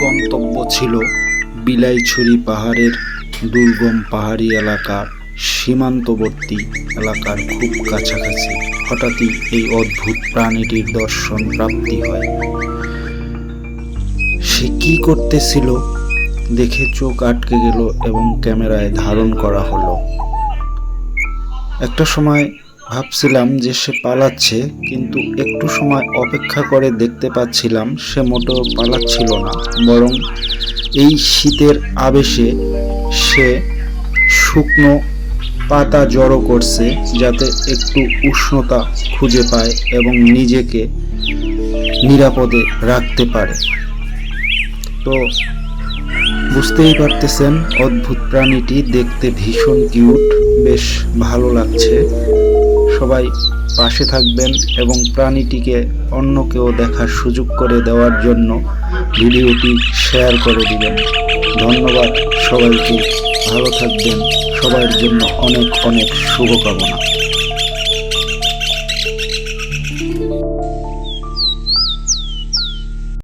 গন্তব্য ছিল বিলাইছড়ি পাহাড়ের দুর্গম পাহাড়ি এলাকার সীমান্তবর্তী এলাকার খুব কাছাকাছি। হঠাৎই এই অদ্ভুত প্রাণীটির দর্শন প্রাপ্তি হয়। সে কি করতেছিল? দেখে চোখ আটকে গেল এবং ক্যামেরায় ধারণ করা হলো। একটা সময় ভাবছিলাম যে সে পালাচ্ছে, কিন্তু একটু সময় অপেক্ষা করে দেখতে পাচ্ছিলাম সে মোটেও পালাচ্ছিল না। বরং এই শীতের আবেশে সে শুকনো পাতা জড়ো করছে যাতে একটু উষ্ণতা খুঁজে পায় এবং নিজেকে নিরাপদে রাখতে পারে। তো বুঝতেই পারতেছেন, অদ্ভুত প্রাণীটি দেখতে ভীষণ কিউট, বেশ ভালো লাগছে। সবাই পাশে থাকবেন এবং প্রাণীটিকে অন্য কেউ দেখার সুযোগ করে দেওয়ার জন্য ভিডিওটি শেয়ার করে দিবেন। ধন্যবাদ সবাইকে। ভালো থাকবেন। সবার জন্য অনেক অনেক শুভকামনা।